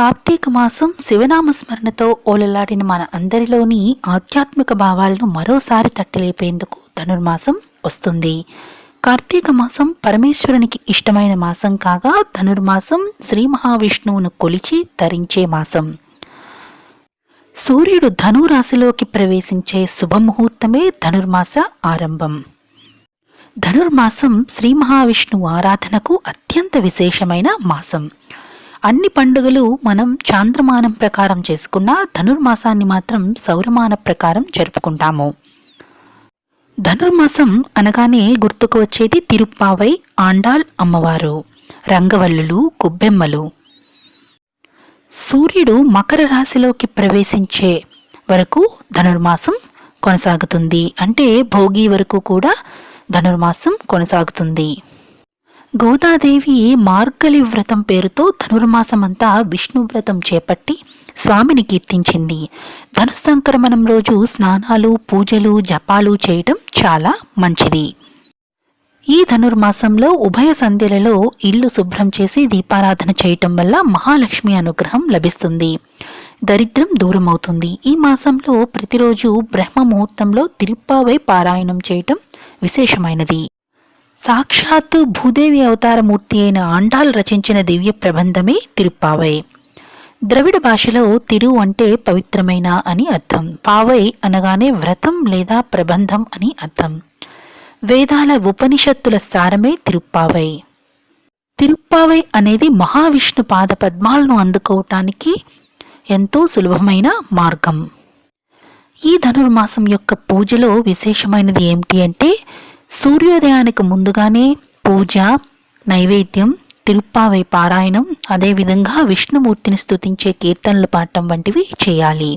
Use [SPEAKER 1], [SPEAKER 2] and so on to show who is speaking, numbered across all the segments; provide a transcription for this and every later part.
[SPEAKER 1] కార్తీక మాసం శివనామస్మరణతో ఓలలాడిన మన అందరిలోని ఆధ్యాత్మిక భావాలను మరోసారి తట్టలేపేందుకు ధనుర్మాసం వస్తుంది. కార్తీక మాసం పరమేశ్వరునికి ఇష్టమైన మాసం కాగా ధనుర్మాసం శ్రీ మహావిష్ణువును కొలిచి ధరించే మాసం. సూర్యుడు ధనురాశిలోకి ప్రవేశించే శుభముహూర్తమే ధనుర్మాస ఆరంభం. ధనుర్మాసం శ్రీ మహావిష్ణువు ఆరాధనకు అత్యంత విశేషమైన మాసం. అన్ని పండుగలు మనం చాంద్రమానం ప్రకారం చేసుకున్న ధనుర్మాసాన్ని మాత్రం సౌరమాన ప్రకారం జరుపుకుంటాము. ధనుర్మాసం అనగానే గుర్తుకు వచ్చేది తిరుప్పావై ఆండాల్ అమ్మవారు రంగవల్లులు గుబ్బెమ్మలు సూర్యుడు మకర రాశిలోకి ప్రవేశించే వరకు ధనుర్మాసం కొనసాగుతుంది. అంటే భోగి వరకు కూడా ధనుర్మాసం కొనసాగుతుంది. గోదాదేవి మార్గలి వ్రతం పేరుతో ధనుర్మాసమంతా విష్ణు వ్రతం చేపట్టి స్వామిని కీర్తించింది. ధనుసంక్రమణం రోజు స్నానాలు పూజలు జపాలు చేయటం చాలా మంచిది. ఈ ధనుర్మాసంలో ఉభయ సంధ్యలలో ఇల్లు శుభ్రం చేసి దీపారాధన చేయటం వల్ల మహాలక్ష్మి అనుగ్రహం లభిస్తుంది. దరిద్రం దూరమవుతుంది. ఈ మాసంలో ప్రతిరోజు బ్రహ్మ ముహూర్తంలో తిరుప్పావై పారాయణం చేయటం విశేషమైనది. సాక్షాత్తు భూదేవి అవతారమూర్తి అయిన ఆండాల్ రచించిన దివ్య ప్రబంధమే తిరుప్పావై. ద్రవిడ భాషలో తిరు అంటే పవిత్రమైన అని అర్థం. పావై అనగానే వ్రతం లేదా ప్రబంధం అని అర్థం. వేదాల ఉపనిషత్తుల సారమే తిరుప్పావై. తిరుప్పావై అనేది మహావిష్ణు పాద పద్మాలను అందుకోవటానికి ఎంతో సులభమైన మార్గం. ఈ ధనుర్మాసం యొక్క పూజలో విశేషమైనది ఏమిటి అంటే సూర్యోదయానికి ముందుగానే పూజ నైవేద్యం తిరుప్పావై పారాయణం అదేవిధంగా విష్ణుమూర్తిని స్థుతించే కీర్తనలు పాడటం వంటివి చేయాలి.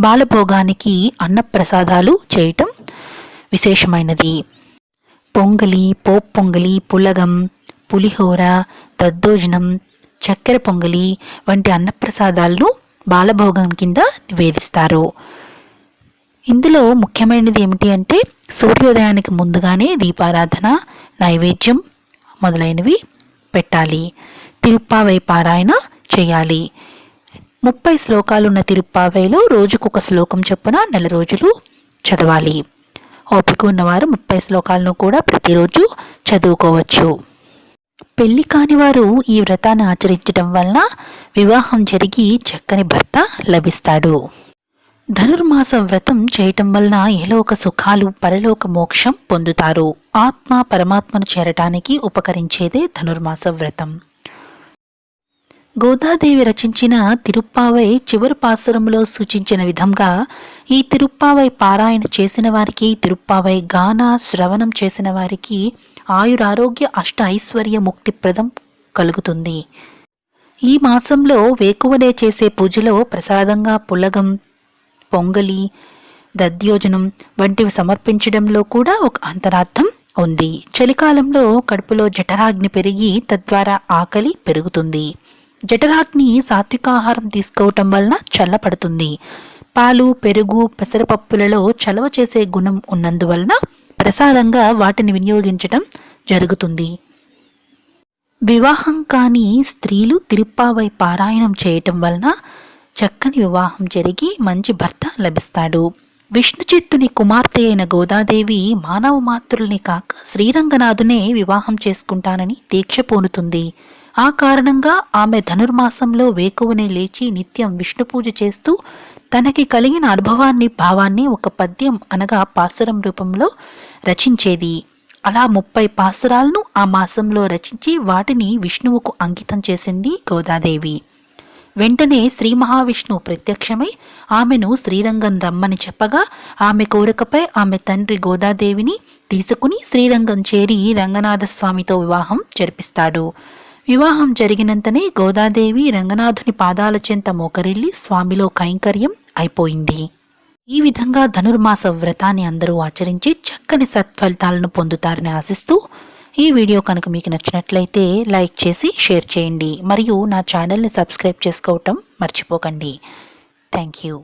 [SPEAKER 1] బాలభోగానికి అన్నప్రసాదాలు చేయటం విశేషమైనది. పొంగలి పోప్ పొంగలి పులగం పులిహోర దద్దోజనం చక్కెర పొంగలి వంటి అన్నప్రసాదాలను బాలభోగం కింద నివేదిస్తారు. ఇందులో ముఖ్యమైనది ఏమిటి అంటే సూర్యోదయానికి ముందుగానే దీపారాధన నైవేద్యం మొదలైనవి పెట్టాలి. తిరుప్పావై పారాయణ చేయాలి. ముప్పై శ్లోకాలున్న తిరుప్పావైలో రోజుకొక శ్లోకం చొప్పున నెల రోజులు చదవాలి. ఓపిక ఉన్నవారు ముప్పై శ్లోకాలను కూడా ప్రతిరోజు చదువుకోవచ్చు. పెళ్ళి కాని వారు ఈ వ్రతాన్ని ఆచరించడం వలన వివాహం జరిగి చక్కని భర్త లభిస్తాడు. ధనుర్మాస వ్రతం చేయటం వలన ఏలోక సుఖాలు పరలోక మోక్షం పొందుతారు? ఆత్మ పరమాత్మను చేరటానికి ఉపకరించేదే ధనుర్మాస వ్రతం. గోదాదేవి రచించిన తిరుప్పావై చివరి పాసురంలో సూచించిన విధంగా ఈ తిరుప్పావై పారాయణ చేసిన వారికి తిరుప్పావై గాన శ్రవణం చేసిన వారికి ఆయురారోగ్య అష్ట ఐశ్వర్య ముక్తిప్రదం కలుగుతుంది. ఈ మాసంలో వేకువనే చేసే పూజలో ప్రసాదంగా పులగం పొంగలి దద్యోజనం వంటివి సమర్పించడంలో కూడా ఒక అంతరార్థం ఉంది. చలికాలంలో కడుపులో జఠరాగ్ని పెరిగి తద్వారా ఆకలి పెరుగుతుంది. జఠరాగ్ని సాత్వికాహారం తీసుకోవటం వలన చల్లపడుతుంది పాలు పెరుగు పెసరపప్పులలో చలవ చేసే గుణం ఉన్నందువలన ప్రసాదంగా వాటిని వినియోగించటం జరుగుతుంది. వివాహం కాని స్త్రీలు తిరుప్పావై పారాయణం చేయటం వలన చక్కని వివాహం జరిగి మంచి భర్త లభిస్తాడు. విష్ణుచిత్తుని కుమార్తె అయిన గోదాదేవి మానవ మాతృల్ని కాక శ్రీరంగనాథునే వివాహం చేసుకుంటానని దీక్ష పూనుతుంది. ఆ కారణంగా ఆమె ధనుర్మాసంలో వేకువనే లేచి నిత్యం విష్ణు పూజ చేస్తూ తనకి కలిగిన అనుభవాన్ని భావాన్ని ఒక పద్యం అనగా పాసురం రూపంలో రచించేది. అలా ముప్పై పాసురాలను ఆ మాసంలో రచించి వాటిని విష్ణువుకు అంకితం చేసింది గోదాదేవి. వెంటనే శ్రీ మహావిష్ణువు ప్రత్యక్షమై ఆమెను శ్రీరంగం రమ్మని చెప్పగా ఆమె కోరికపై ఆమె తండ్రి గోదాదేవిని తీసుకుని శ్రీరంగం చేరి రంగనాథ స్వామితో వివాహం జరిపిస్తాడు. వివాహం జరిగినంతనే గోదాదేవి రంగనాథుని పాదాల చెంత మోకరిల్లి స్వామిలో కైంకర్యం అయిపోయింది. ఈ విధంగా ధనుర్మాస వ్రతాన్ని అందరూ ఆచరించి చక్కని సత్ఫలితాలను పొందుతారని ఆశిస్తూ ఈ వీడియో కనుక మీకు నచ్చినట్లయితే లైక్ చేసి షేర్ చేయండి మరియు నా ఛానల్ని సబ్స్క్రైబ్ చేసుకోవటం మర్చిపోకండి. Thank you.